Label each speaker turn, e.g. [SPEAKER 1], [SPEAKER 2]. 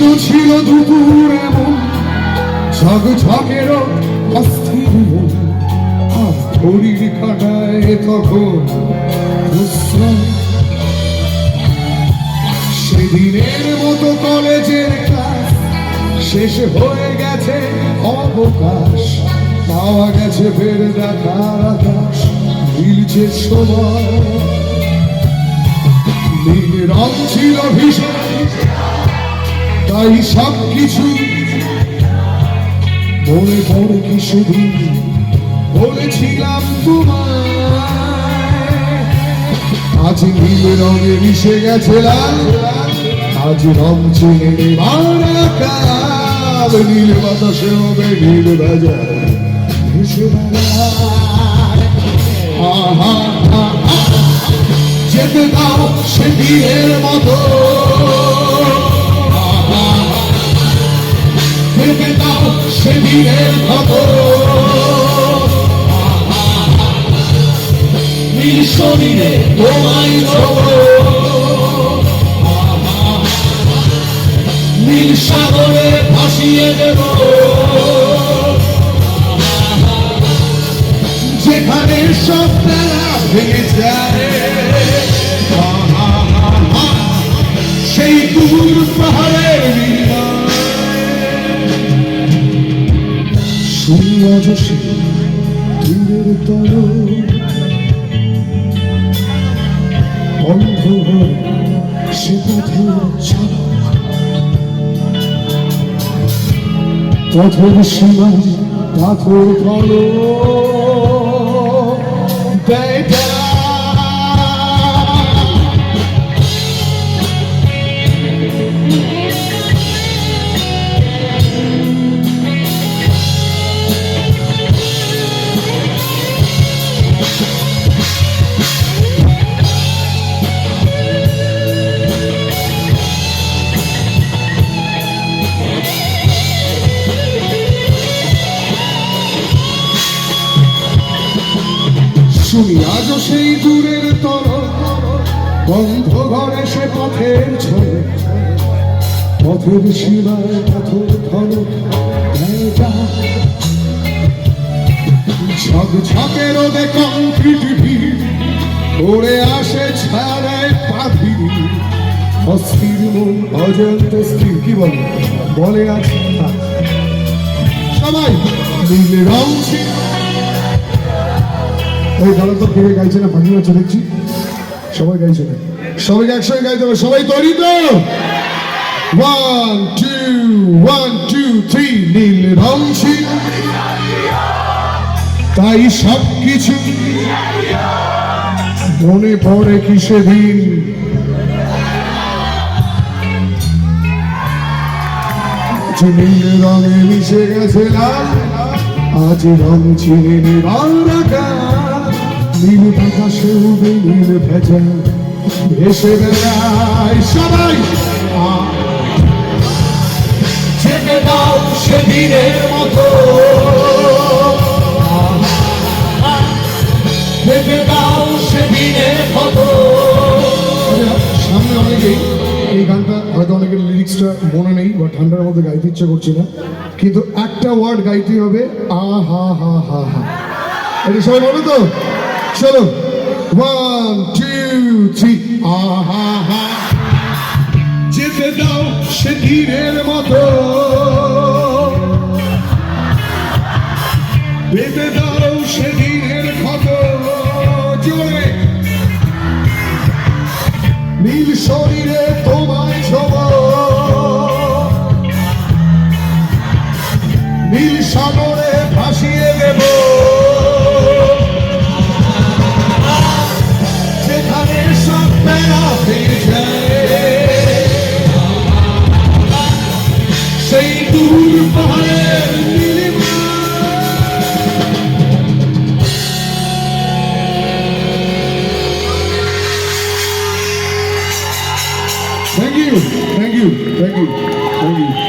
[SPEAKER 1] দুপুর এমন। ঝক ঝকের অস্থির ঘড়ির কাটায় তখন সেদিনের মতো কলেজের ক্লাস শেষ হয়ে গেছে অবকাশ। পাওয়া গেছে ফের দেখার আকাশ। মিলছে সময়। নীল রং ছিল ভীষণ। তাই সব কিছু মনে পড়ে কি শুধু? বলেছিলাম তোমায় আজ নীল রঙে মিশে গেছে লাল আজ রং চিনে নেবার নীল বাতাসে হবে নীল ভেসে আহা, যেতে দাও সে মতো। যেতে দাও সে দিনের মতো নীল শরীরে তোমায় নীল সাগরে ভাসিয়ে দেব যেখানে সব ভেঙে যায় সেই দূর পাহাড়ের শুনি দূরের তর। অন্ধ সে পথের চালক পথের সীমা পাথর ফলো শুনি আজও সেই দূরের তর বন্ধ ঘরে সে পথের ঝরে পথের সীমায় পাথর ফলক ঝক ঝকে রোদে কংক্রিট ভিড়, ওড়ে আসে ছাড়ায় পাখি। অস্থির মন, অজন্ত স্থির, কি বলে? বলে আছে সবাই নীল রং ছিল এই গান তো কেউ গাইছে না ফাঁকি মারছে দেখছি। সবাই গাইছে না। সবাইকে একসঙ্গে গাইতে হবে, সবাই তৈরি তো। One two one two three নীল রং ছিল তাই সব কিছু মনে পড়ে কি সেদিন নীল রঙে মিশে গেছে লাল। আজ রং চিনে নেবার আকাশ। নীল বাতাসে উবে নীল ভেজা। ভেসে বেড়ায় সবাই।
[SPEAKER 2] যেতে দাও সেদিনের মতো। যেতে দাও সেদিনের মতো।
[SPEAKER 1] সামনে অনেকেই এই হয়তো অনেকের লিরিক্সটা মনে নেই বা ঠান্ডার মধ্যে গাইতে ইচ্ছে করছে না। কিন্তু একটা ওয়ার্ড গাইতে হবে আ হা হা হা হা। এটা সবাই বলো তো? চলো ওয়ান টু থ্রি আ হা যেতে দাও সে দিনের মতো। বেঁধে দাও সেদিনের ক্ষত। জোরে নীল শরীরে সেই দূর পাহাড়ের Nilima Thank you, thank you, thank you, thank you.